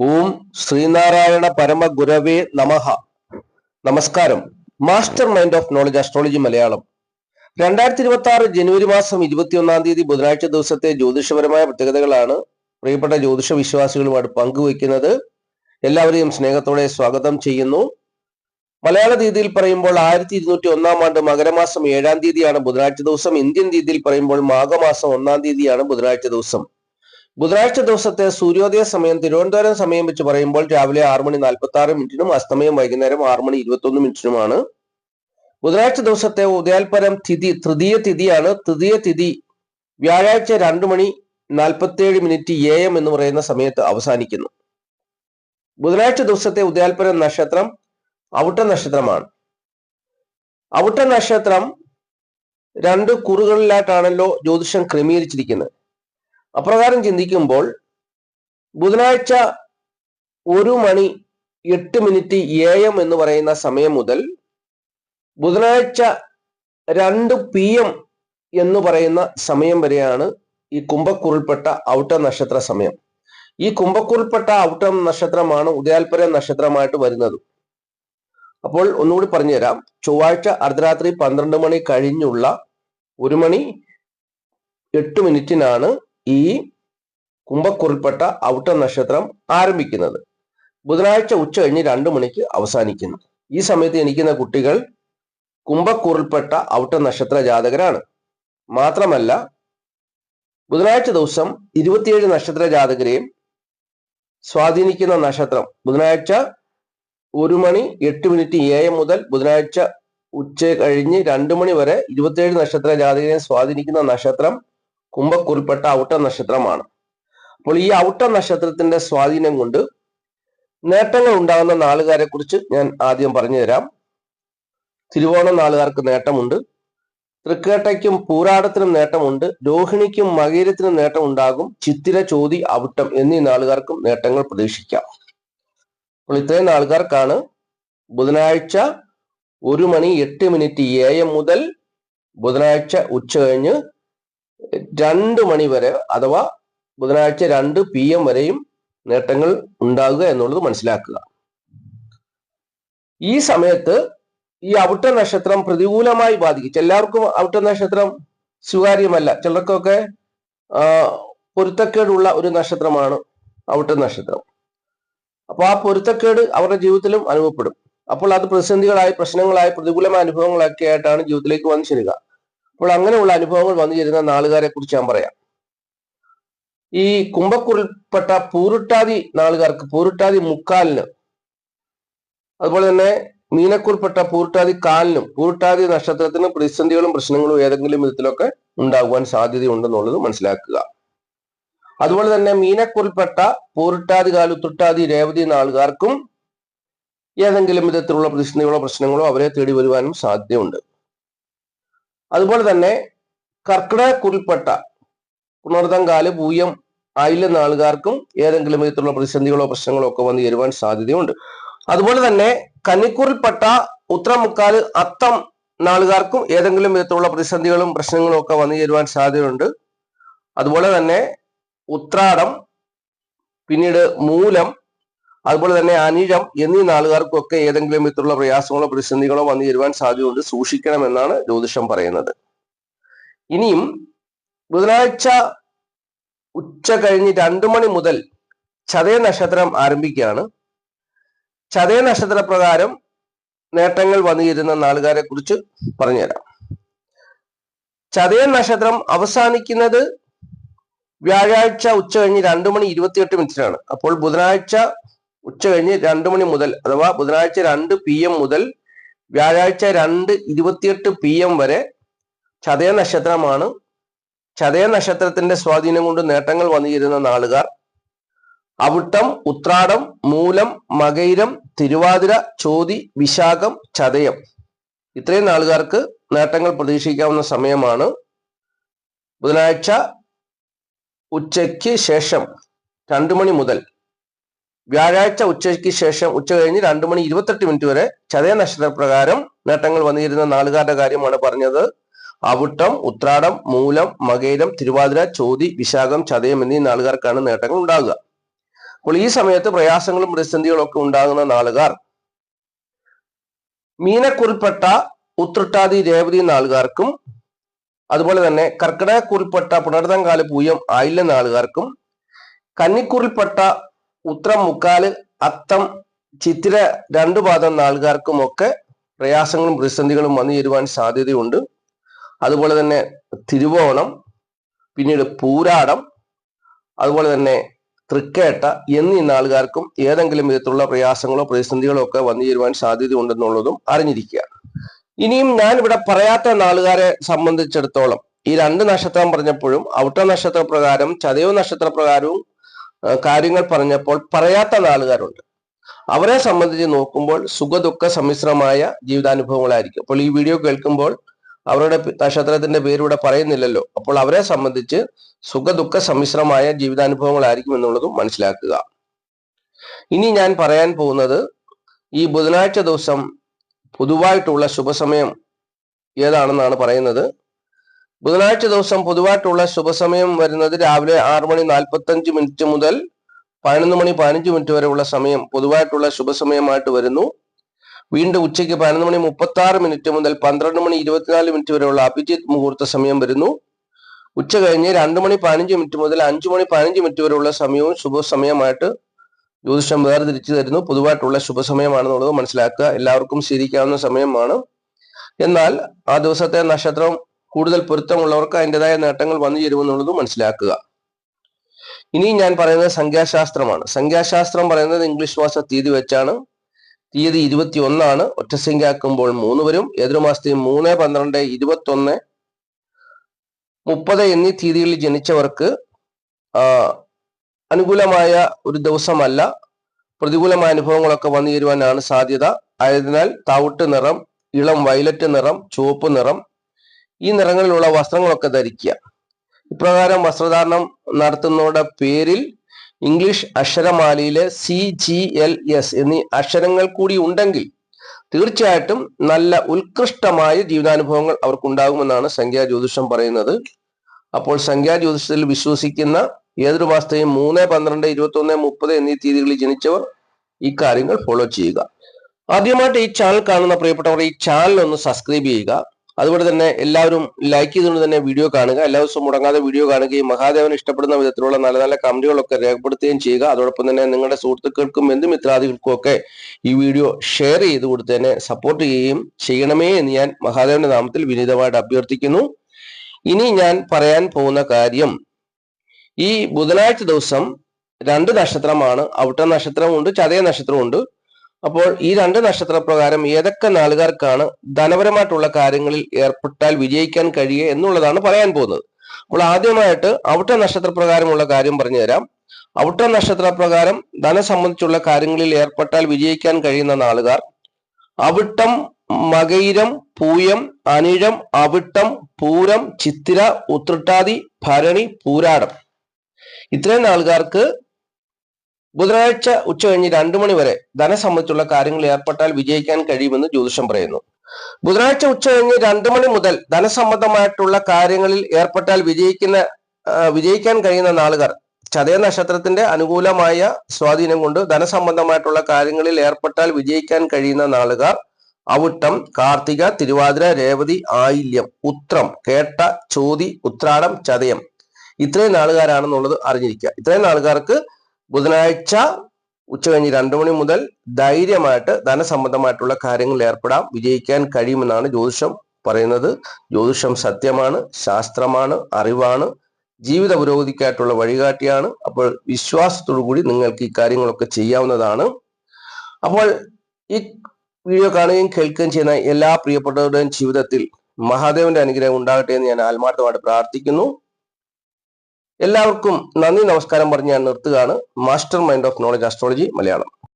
ഓം ശ്രീനാരായണ പരമ ഗുരവേ നമഃ. നമസ്കാരം. Master mind of knowledge astrology Malayalam. രണ്ടായിരത്തി ഇരുപത്തി ആറ് ജനുവരി മാസം ഇരുപത്തിയൊന്നാം തീയതി ബുധനാഴ്ച ദിവസത്തെ ജ്യോതിഷപരമായ പ്രത്യേകതകളാണ് പ്രിയപ്പെട്ട ജ്യോതിഷ വിശ്വാസികളുമായിട്ട് പങ്കുവയ്ക്കുന്നത്. എല്ലാവരെയും സ്നേഹത്തോടെ സ്വാഗതം ചെയ്യുന്നു. മലയാള തീയതിയിൽ പറയുമ്പോൾ ആയിരത്തി ഇരുന്നൂറ്റി ഒന്നാം ആണ്ട് മകരമാസം ഏഴാം തീയതിയാണ് ബുധനാഴ്ച ദിവസം. ഇന്ത്യൻ തീയതിയിൽ പറയുമ്പോൾ മാഘമാസം ഒന്നാം തീയതിയാണ് ബുധനാഴ്ച ദിവസം. ബുധനാഴ്ച ദിവസത്തെ സൂര്യോദയ സമയം തിരുവനന്തപുരം സമയം വെച്ച് പറയുമ്പോൾ രാവിലെ ആറ് മണി നാൽപ്പത്തി ആറ് മിനിറ്റിനും അസ്തമയം വൈകുന്നേരം ആറ് മണി ഇരുപത്തൊന്ന് മിനിറ്റിനുമാണ്. ബുധനാഴ്ച ദിവസത്തെ ഉദയാൽപരം തിഥി തൃതീയ തിഥിയാണ്. തൃതീയ തിഥി വ്യാഴാഴ്ച രണ്ടു മണി നാൽപ്പത്തിയേഴ് മിനിറ്റ് എ എം എന്ന് പറയുന്ന സമയത്ത് അവസാനിക്കുന്നു. ബുധനാഴ്ച ദിവസത്തെ ഉദയാൽപരം നക്ഷത്രം ഔട്ട നക്ഷത്രമാണ്. ഔട്ട നക്ഷത്രം രണ്ട് കുറുകളിലായിട്ടാണല്ലോ ജ്യോതിഷം ക്രമീകരിച്ചിരിക്കുന്നത്. അപ്രകാരം ചിന്തിക്കുമ്പോൾ ബുധനാഴ്ച ഒരു മണി എട്ട് മിനിറ്റ് എ എം എന്ന് പറയുന്ന സമയം മുതൽ ബുധനാഴ്ച രണ്ട് പി എം എന്ന് പറയുന്ന സമയം വരെയാണ് ഈ കുംഭക്കുറിൽപ്പെട്ട ഔട്ട നക്ഷത്ര സമയം. ഈ കുംഭക്കുറിൽപ്പെട്ട ഔട്ട നക്ഷത്രമാണ് ഉദയാൽപര നക്ഷത്രമായിട്ട് വരുന്നത്. അപ്പോൾ ഒന്നുകൂടി പറഞ്ഞുതരാം. ചൊവ്വാഴ്ച അർദ്ധരാത്രി പന്ത്രണ്ട് മണി കഴിഞ്ഞുള്ള ഒരു മണി എട്ട് മിനിറ്റിനാണ് ഈ കുംഭക്കുറിൽപ്പെട്ട ഔട്ട നക്ഷത്രം ആരംഭിക്കുന്നത്. ബുധനാഴ്ച ഉച്ച കഴിഞ്ഞ് രണ്ടു മണിക്ക് അവസാനിക്കുന്നു. ഈ സമയത്ത് ജനിക്കുന്ന കുട്ടികൾ കുംഭക്കുറിൽപ്പെട്ട ഔട്ട നക്ഷത്ര ജാതകരാണ്. മാത്രമല്ല ബുധനാഴ്ച ദിവസം ഇരുപത്തിയേഴ് നക്ഷത്ര ജാതകരെയും സ്വാധീനിക്കുന്ന നക്ഷത്രം ബുധനാഴ്ച ഒരു മണി എട്ട് മിനിറ്റ് എ എം മുതൽ ബുധനാഴ്ച ഉച്ച കഴിഞ്ഞ് രണ്ടു മണി വരെ ഇരുപത്തിയേഴ് നക്ഷത്ര ജാതകരെ സ്വാധീനിക്കുന്ന നക്ഷത്രം കുംഭക്കുറിൽപ്പെട്ട ഔട്ട നക്ഷത്രമാണ്. അപ്പോൾ ഈ ഔട്ട നക്ഷത്രത്തിന്റെ സ്വാധീനം കൊണ്ട് നേട്ടങ്ങൾ ഉണ്ടാകുന്ന നാളുകാരെ കുറിച്ച് ഞാൻ ആദ്യം പറഞ്ഞു തരാം തിരുവോണം നാളുകാർക്ക് നേട്ടമുണ്ട്. തൃക്കേട്ടയ്ക്കും പൂരാടത്തിനും നേട്ടമുണ്ട്. രോഹിണിക്കും മകീരത്തിനും നേട്ടം ഉണ്ടാകും ചിത്തിര ചോതി അവിട്ടം എന്നീ നാളുകാർക്കും നേട്ടങ്ങൾ പ്രതീക്ഷിക്കാം. അപ്പോൾ ഇത്രയും നാളുകാർക്കാണ് ബുധനാഴ്ച ഒരു മണി എട്ട് മിനിറ്റ് എ എം മുതൽ ബുധനാഴ്ച ഉച്ച കഴിഞ്ഞ് രണ്ട് മണി വരെ അഥവാ ബുധനാഴ്ച രണ്ട് പി എം വരെയും നേട്ടങ്ങൾ ഉണ്ടാകുക എന്നുള്ളത് മനസ്സിലാക്കുക. ഈ സമയത്ത് ഈ അവിട്ട നക്ഷത്രം പ്രതികൂലമായി ബാധിക്കും. എല്ലാവർക്കും അവിട്ട നക്ഷത്രം സ്വീകാര്യമല്ല. ചിലർക്കൊക്കെ പൊരുത്തക്കേടുള്ള ഒരു നക്ഷത്രമാണ് അവിട്ട നക്ഷത്രം. അപ്പൊ ആ പൊരുത്തക്കേട് അവരുടെ ജീവിതത്തിലും അനുഭവപ്പെടും. അപ്പോൾ അത് പ്രതിസന്ധികളായി പ്രശ്നങ്ങളായി പ്രതികൂലമായ അനുഭവങ്ങളൊക്കെ ആയിട്ടാണ് ജീവിതത്തിലേക്ക് വന്നു ചേരുക. അപ്പോൾ അങ്ങനെയുള്ള അനുഭവങ്ങൾ വന്നു ചേരുന്ന നാളുകാരെ കുറിച്ച് ഞാൻ പറയാം. ഈ കുംഭക്കുറിൽപ്പെട്ട പൂരുട്ടാതി നാളുകാർക്ക് പൂരുട്ടാതി മുക്കാലിന് അതുപോലെ തന്നെ മീനക്കുറിൽപ്പെട്ട പൂരുട്ടാതി കാലിനും പൂരുട്ടാതി നക്ഷത്രത്തിന് പ്രതിസന്ധികളും പ്രശ്നങ്ങളും ഏതെങ്കിലും വിധത്തിലൊക്കെ ഉണ്ടാകുവാൻ സാധ്യതയുണ്ടെന്നുള്ളത് മനസ്സിലാക്കുക. അതുപോലെ തന്നെ മീനക്കുറിൽപ്പെട്ട പൂരുട്ടാതി കാലു തുട്ടാതി രേവതി നാളുകാർക്കും ഏതെങ്കിലും വിധത്തിലുള്ള പ്രതിസന്ധികളോ പ്രശ്നങ്ങളോ അവരെ തേടി വരുവാനും സാധ്യതയുണ്ട്. അതുപോലെ തന്നെ കർക്കിടകക്കുറിൽപ്പെട്ട പുണർതങ്കാൽ ഭൂയം ആയില്ലെന്ന ആൾക്കാർക്കും ഏതെങ്കിലും വിധത്തിലുള്ള പ്രതിസന്ധികളോ പ്രശ്നങ്ങളോ ഒക്കെ വന്നു ചേരുവാൻ സാധ്യതയുണ്ട്. അതുപോലെ തന്നെ കന്നിക്കൂറിൽപ്പെട്ട ഉത്തരമുക്കാൽ അത്തം നാളുകാർക്കും ഏതെങ്കിലും വിധത്തിലുള്ള പ്രതിസന്ധികളും പ്രശ്നങ്ങളും ഒക്കെ വന്നു ചേരുവാൻ സാധ്യതയുണ്ട്. അതുപോലെ തന്നെ ഉത്രാടം പിന്നീട് മൂലം അതുപോലെ തന്നെ അനിഴം എന്നീ നാളുകാർക്കൊക്കെ ഏതെങ്കിലും വിധത്തിലുള്ള പ്രയാസങ്ങളോ പ്രതിസന്ധികളോ വന്നു ചേരുവാൻ സാധ്യതയുണ്ട്. സൂക്ഷിക്കണമെന്നാണ് ജ്യോതിഷം പറയുന്നത്. ഇനിയും ബുധനാഴ്ച ഉച്ച കഴിഞ്ഞ് രണ്ടു മണി മുതൽ ചതയ നക്ഷത്രം ആരംഭിക്കുകയാണ്. ചതയ നക്ഷത്ര പ്രകാരം നേട്ടങ്ങൾ വന്നു തരുന്ന നാളുകാരെ കുറിച്ച് പറഞ്ഞുതരാം. ചതയ നക്ഷത്രം അവസാനിക്കുന്നത് വ്യാഴാഴ്ച ഉച്ച കഴിഞ്ഞ് രണ്ടു മണി ഇരുപത്തിയെട്ട് മിനിറ്റിനാണ്. അപ്പോൾ ബുധനാഴ്ച ഉച്ച കഴിഞ്ഞ് രണ്ടു മണി മുതൽ അഥവാ ബുധനാഴ്ച രണ്ട് പി എം മുതൽ വ്യാഴാഴ്ച രണ്ട് ഇരുപത്തിയെട്ട് പി എം വരെ ചതയ നക്ഷത്രമാണ്. ചതയ നക്ഷത്രത്തിന്റെ സ്വാധീനം കൊണ്ട് നേട്ടങ്ങൾ വന്നിരുന്ന നാളുകാർ അവിട്ടം ഉത്രാടം മൂലം മകൈരം തിരുവാതിര ചോതി വിശാഖം ചതയം. ഇത്രയും നാളുകാർക്ക് നേട്ടങ്ങൾ പ്രതീക്ഷിക്കാവുന്ന സമയമാണ്. ബുധനാഴ്ച ഉച്ചയ്ക്ക് ശേഷം രണ്ടു മണി മുതൽ വ്യാഴാഴ്ച ഉച്ചയ്ക്ക് ശേഷം ഉച്ച കഴിഞ്ഞ് രണ്ടു മണി ഇരുപത്തെട്ട് മിനിറ്റ് വരെ ചതയ നക്ഷത്ര പ്രകാരം നേട്ടങ്ങൾ വന്നിരുന്ന നാളുകാരുടെ കാര്യമാണ് പറഞ്ഞത്. അവിട്ടം ഉത്രാടം മൂലം മകേരം തിരുവാതിര ചോതി വിശാഖം ചതയം എന്നീ നാളുകാർക്കാണ് നേട്ടങ്ങൾ ഉണ്ടാകുക. അപ്പോൾ ഈ സമയത്ത് പ്രയാസങ്ങളും പ്രതിസന്ധികളും ഒക്കെ ഉണ്ടാകുന്ന നാളുകാർ. മീനക്കുറിൽപ്പെട്ട ഉത്രട്ടാതി രേവതി നാളുകാർക്കും അതുപോലെ തന്നെ കർക്കിടകക്കുറിൽപ്പെട്ട പുണർതങ്കാല പൂയം ആയില്ല നാളുകാർക്കും കന്നിക്കുറിൽപ്പെട്ട ഉത്രം മുക്കാൽ അത്തം ചിത്തിര രണ്ടു പാദം നാളുകാർക്കുമൊക്കെ പ്രയാസങ്ങളും പ്രതിസന്ധികളും വന്നു ചേരുവാൻ സാധ്യതയുണ്ട്. അതുപോലെ തന്നെ തിരുവോണം പിന്നീട് പൂരാടം അതുപോലെ തന്നെ തൃക്കേട്ട എന്നീ നാളുകാർക്കും ഏതെങ്കിലും വിധത്തിലുള്ള പ്രയാസങ്ങളോ പ്രതിസന്ധികളോ ഒക്കെ വന്നു ചേരുവാൻ സാധ്യതയുണ്ടെന്നുള്ളതും അറിഞ്ഞിരിക്കുക ഇനിയും ഞാൻ ഇവിടെ പറയാത്ത നാളുകാരെ സംബന്ധിച്ചിടത്തോളം ഈ രണ്ട് നക്ഷത്രം പറഞ്ഞപ്പോഴും ഔട്ട നക്ഷത്ര പ്രകാരം ചതയോ നക്ഷത്ര പ്രകാരവും കാര്യങ്ങൾ പറഞ്ഞപ്പോൾ പറയാത്ത നാളുകാരുണ്ട്. അവരെ സംബന്ധിച്ച് നോക്കുമ്പോൾ സുഖദുഃഖ സമ്മിശ്രമായ ജീവിതാനുഭവങ്ങളായിരിക്കും. അപ്പോൾ ഈ വീഡിയോ കേൾക്കുമ്പോൾ അവരുടെ നക്ഷത്രത്തിന്റെ പേരിവിടെ പറയുന്നില്ലല്ലോ. അപ്പോൾ അവരെ സംബന്ധിച്ച് സുഖദുഃഖ സമ്മിശ്രമായ ജീവിതാനുഭവങ്ങളായിരിക്കും എന്നുള്ളതും മനസ്സിലാക്കുക. ഇനി ഞാൻ പറയാൻ പോകുന്നത് ഈ ബുധനാഴ്ച ദിവസം പൊതുവായിട്ടുള്ള ശുഭസമയം ഏതാണെന്നാണ് പറയുന്നത്. ബുധനാഴ്ച ദിവസം പൊതുവായിട്ടുള്ള ശുഭസമയം വരുന്നത് രാവിലെ ആറ് മണി നാൽപ്പത്തി അഞ്ച് മിനിറ്റ് മുതൽ പതിനൊന്ന് മണി പതിനഞ്ച് മിനിറ്റ് വരെയുള്ള സമയം പൊതുവായിട്ടുള്ള ശുഭസമയമായിട്ട് വരുന്നു. വീണ്ടും ഉച്ചയ്ക്ക് പതിനൊന്ന് മണി മുപ്പത്തി ആറ് മിനിറ്റ് മുതൽ പന്ത്രണ്ട് മണി ഇരുപത്തിനാല് മിനിറ്റ് വരെയുള്ള അഭിജിത്ത് മുഹൂർത്ത സമയം വരുന്നു. ഉച്ച കഴിഞ്ഞ് രണ്ട് മണി പതിനഞ്ച് മിനിറ്റ് മുതൽ അഞ്ചു മണി പതിനഞ്ച് മിനിറ്റ് വരെയുള്ള സമയവും ശുഭസമയമായിട്ട് ജ്യോതിഷം വേർതിരിച്ചു തരുന്നു. പൊതുവായിട്ടുള്ള ശുഭസമയമാണെന്നുള്ളത് മനസ്സിലാക്കുക. എല്ലാവർക്കും ശരിക്കാവുന്ന സമയമാണ്. എന്നാൽ ആ ദിവസത്തെ നക്ഷത്രം കൂടുതൽ പൊരുത്തമുള്ളവർക്ക് അതിന്റെതായ നേട്ടങ്ങൾ വന്നു ചേരുമെന്നുള്ളത് മനസ്സിലാക്കുക. ഇനി ഞാൻ പറയുന്നത് സംഖ്യാശാസ്ത്രമാണ്. സംഖ്യാശാസ്ത്രം പറയുന്നത് ഇംഗ്ലീഷ് മാസ തീയതി വെച്ചാണ്. തീയതി ഇരുപത്തി ഒന്നാണ് ഒറ്റസംഖ്യ ആക്കുമ്പോൾ മൂന്ന് വരും. എതിർമാസത്തെയും മൂന്ന് പന്ത്രണ്ട് ഇരുപത്തി ഒന്ന് മുപ്പത് എന്നീ തീയതികളിൽ ജനിച്ചവർക്ക് അനുകൂലമായ ഒരു ദിവസമല്ല. പ്രതികൂലമായ അനുഭവങ്ങളൊക്കെ വന്നു ചേരുവാനാണ് സാധ്യത. ആയതിനാൽ തവിട്ട് നിറം ഇളം വയലറ്റ് നിറം ചുവപ്പ് നിറം ഈ നിറങ്ങളിലുള്ള വസ്ത്രങ്ങളൊക്കെ ധരിക്കുക. ഇപ്രകാരം വസ്ത്രധാരണം നടത്തുന്നവരുടെ പേരിൽ ഇംഗ്ലീഷ് അക്ഷരമാലയിലെ സി ജി എൽ എസ് എന്നീ അക്ഷരങ്ങൾ കൂടി ഉണ്ടെങ്കിൽ തീർച്ചയായിട്ടും നല്ല ഉത്കൃഷ്ടമായ ജീവിതാനുഭവങ്ങൾ അവർക്കുണ്ടാകുമെന്നാണ് സംഖ്യാ ജ്യോതിഷം പറയുന്നത്. അപ്പോൾ സംഖ്യാ ജ്യോതിഷത്തിൽ വിശ്വസിക്കുന്ന ഏതൊരു മാസത്തെയും മൂന്ന് പന്ത്രണ്ട് ഇരുപത്തി ഒന്ന് മുപ്പത് എന്നീ തീയതികളിൽ ജനിച്ചവർ ഈ കാര്യങ്ങൾ ഫോളോ ചെയ്യുക. ആദ്യമായിട്ട് ഈ ചാനൽ കാണുന്ന പ്രിയപ്പെട്ടവർ ഈ ചാനൽ ഒന്ന് സബ്സ്ക്രൈബ് ചെയ്യുക. അതുപോലെ തന്നെ എല്ലാവരും ലൈക്ക് ചെയ്തുകൊണ്ട് തന്നെ വീഡിയോ കാണുക. എല്ലാ ദിവസവും മുടങ്ങാതെ വീഡിയോ കാണുകയും മഹാദേവൻ ഇഷ്ടപ്പെടുന്ന വിധത്തിലുള്ള നല്ല നല്ല കമന്റുകളൊക്കെ രേഖപ്പെടുത്തുകയും ചെയ്യുക. അതോടൊപ്പം തന്നെ നിങ്ങളുടെ സുഹൃത്തുക്കൾക്കും ബന്ധുമിത്രാദികൾക്കും ഒക്കെ ഈ വീഡിയോ ഷെയർ ചെയ്ത് കൊടുത്ത് തന്നെ സപ്പോർട്ട് ചെയ്യുകയും ചെയ്യണമേ എന്ന് ഞാൻ മഹാദേവന്റെ നാമത്തിൽ വിനീതമായിട്ട് അഭ്യർത്ഥിക്കുന്നു. ഇനി ഞാൻ പറയാൻ പോകുന്ന കാര്യം ഈ ബുധനാഴ്ച ദിവസം രണ്ട് നക്ഷത്രമാണ്. ഔട്ട നക്ഷത്രമുണ്ട് ചതയ നക്ഷത്രമുണ്ട്. അപ്പോൾ ഈ രണ്ട് നക്ഷത്രപ്രകാരം ഏതൊക്കെ നാളുകാർക്കാണ് ധനപരമായിട്ടുള്ള കാര്യങ്ങളിൽ ഏർപ്പെട്ടാൽ വിജയിക്കാൻ കഴിയുക എന്നുള്ളതാണ് പറയാൻ പോകുന്നത്. അപ്പോൾ ആദ്യമായിട്ട് ഔട്ട നക്ഷത്രപ്രകാരമുള്ള കാര്യം പറഞ്ഞു തരാം. ഔട്ട നക്ഷത്രപ്രകാരം ധനം സംബന്ധിച്ചുള്ള കാര്യങ്ങളിൽ ഏർപ്പെട്ടാൽ വിജയിക്കാൻ കഴിയുന്ന നാളുകാർ അവിട്ടം മകയിരം പൂയം അനിഴം അവിട്ടം പൂരം ചിത്തിര ഉത്രട്ടാതി ഭരണി പൂരാടം. ഇത്രയും ആൾക്കാർക്ക് ബുധനാഴ്ച ഉച്ച കഴിഞ്ഞ് രണ്ടു മണി വരെ ധനം സംബന്ധിച്ചുള്ള കാര്യങ്ങൾ ഏർപ്പെട്ടാൽ വിജയിക്കാൻ കഴിയുമെന്ന് ജ്യോതിഷം പറയുന്നു. ബുധനാഴ്ച ഉച്ച കഴിഞ്ഞ് രണ്ടു മണി മുതൽ ധനസംബന്ധമായിട്ടുള്ള കാര്യങ്ങളിൽ ഏർപ്പെട്ടാൽ വിജയിക്കുന്ന വിജയിക്കാൻ കഴിയുന്ന നാളുകാർ ചതയ നക്ഷത്രത്തിന്റെ അനുകൂലമായ സ്വാധീനം കൊണ്ട് ധനസംബന്ധമായിട്ടുള്ള കാര്യങ്ങളിൽ ഏർപ്പെട്ടാൽ വിജയിക്കാൻ കഴിയുന്ന നാളുകാർ അവിട്ടം കാർത്തിക തിരുവാതിര രേവതി ആയില്യം ഉത്രം കേട്ട ചോതി ഉത്രാടം ചതയം. ഇത്രയും നാളുകാരാണെന്നുള്ളത് അറിഞ്ഞിരിക്കുക. ഇത്രയും നാളുകാർക്ക് ബുധനാഴ്ച ഉച്ച ഉച്ചകഴിഞ്ഞ് രണ്ടു മണി മുതൽ ധൈര്യമായിട്ട് ധനസംബന്ധമായിട്ടുള്ള കാര്യങ്ങളിൽ ഏർപ്പെടാം. വിജയിക്കാൻ കഴിയുമെന്നാണ് ജ്യോതിഷം പറയുന്നത്. ജ്യോതിഷം സത്യമാണ് ശാസ്ത്രമാണ് അറിവാണ് ജീവിത പുരോഗതിക്കായിട്ടുള്ള വഴികാട്ടിയാണ്. അപ്പോൾ വിശ്വാസത്തോടു കൂടി നിങ്ങൾക്ക് ഈ കാര്യങ്ങളൊക്കെ ചെയ്യാവുന്നതാണ്. അപ്പോൾ ഈ വീഡിയോ കാണുകയും കേൾക്കുകയും ചെയ്യുന്ന എല്ലാ പ്രിയപ്പെട്ടവരുടെയും ജീവിതത്തിൽ മഹാദേവന്റെ അനുഗ്രഹം ഉണ്ടാകട്ടെ എന്ന് ഞാൻ ആത്മാർത്ഥമായിട്ട് പ്രാർത്ഥിക്കുന്നു. എല്ലാവർക്കും നന്ദി നമസ്കാരം പറഞ്ഞ് ഞാൻ നിർത്തുകയാണ്. Master mind of knowledge astrology Malayalam.